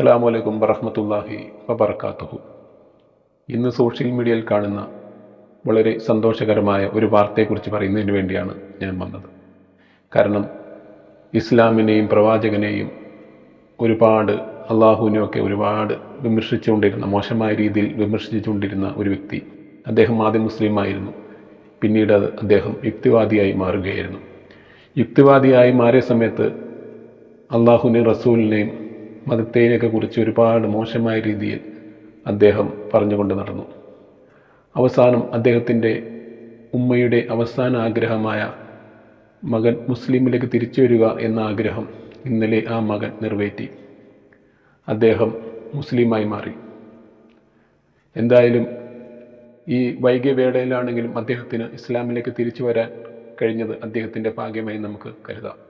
അസ്സാം വലൈക്കും വറഹമത്തല്ലാഹി വബർക്കാത്തുഹു ഇന്ന് സോഷ്യൽ മീഡിയയിൽ കാണുന്ന വളരെ സന്തോഷകരമായ ഒരു വാർത്തയെക്കുറിച്ച് പറയുന്നതിന് വേണ്ടിയാണ് ഞാൻ വന്നത്. കാരണം ഇസ്ലാമിനെയും പ്രവാചകനെയും ഒരുപാട് അള്ളാഹുവിനെയൊക്കെ ഒരുപാട് വിമർശിച്ചുകൊണ്ടിരുന്ന മോശമായ രീതിയിൽ വിമർശിച്ചുകൊണ്ടിരുന്ന ഒരു വ്യക്തി അദ്ദേഹം ആദ്യം മുസ്ലിമായിരുന്നു പിന്നീട് അദ്ദേഹം യുക്തിവാദിയായി മാറുകയായിരുന്നു. യുക്തിവാദിയായി മാറിയ സമയത്ത് അള്ളാഹുവിനെയും റസൂലിനെയും മതത്തേനെയൊക്കെ കുറിച്ച് ഒരുപാട് മോശമായ രീതിയിൽ അദ്ദേഹം പറഞ്ഞുകൊണ്ട് നടന്നു. അവസാനം അദ്ദേഹത്തിന്റെ ഉമ്മയുടെ അവസാന ആഗ്രഹമായ മകൻ മുസ്ലിമിലേക്ക് തിരിച്ചു വരിക എന്ന ആഗ്രഹം ഇന്നലെ ആ മകൻ നിറവേറ്റി. അദ്ദേഹം മുസ്ലിമായി മാറി. എന്തായാലും ഈ വൈകിയ വേളയിലാണെങ്കിലും അദ്ദേഹത്തിന് ഇസ്ലാമിലേക്ക് തിരിച്ചു വരാൻ കഴിഞ്ഞത് അദ്ദേഹത്തിന്റെ ഭാഗ്യമായി നമുക്ക് കരുതാം.